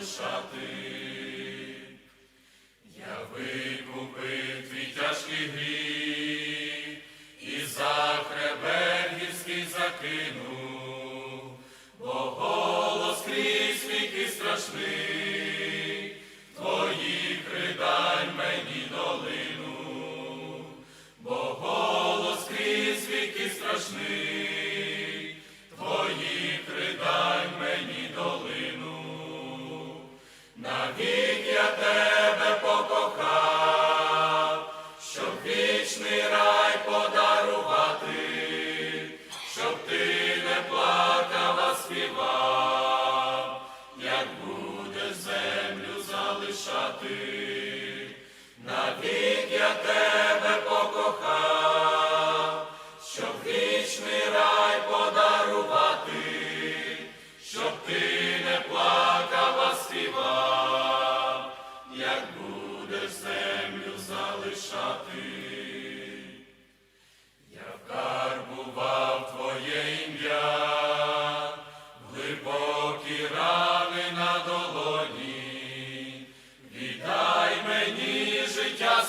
залишати, я викупив твій тяжкий гріх і за хребет гірський закинув, бо голос крізь віки страшний, твої ридань мені долину, бо голос крізь і страшний. вічний рай подарувати, щоб ти не плакала, співав, як буде землю залишати, навік я тебе покохав, щоб вічний рай.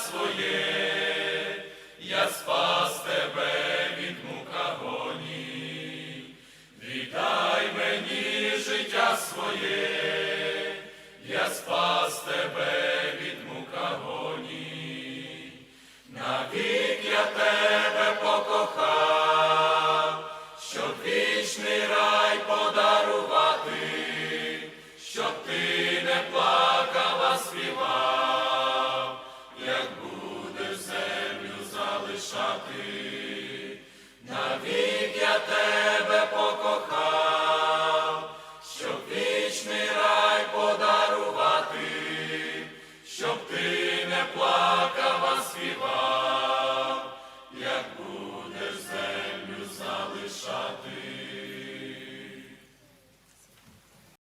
своє, я спас тебе від мукагоні, віддай мені життя своє. Залишати, навік я тебе покохав, щоб вічний рай подарувати, щоб ти не плакав, а як будеш землю залишати.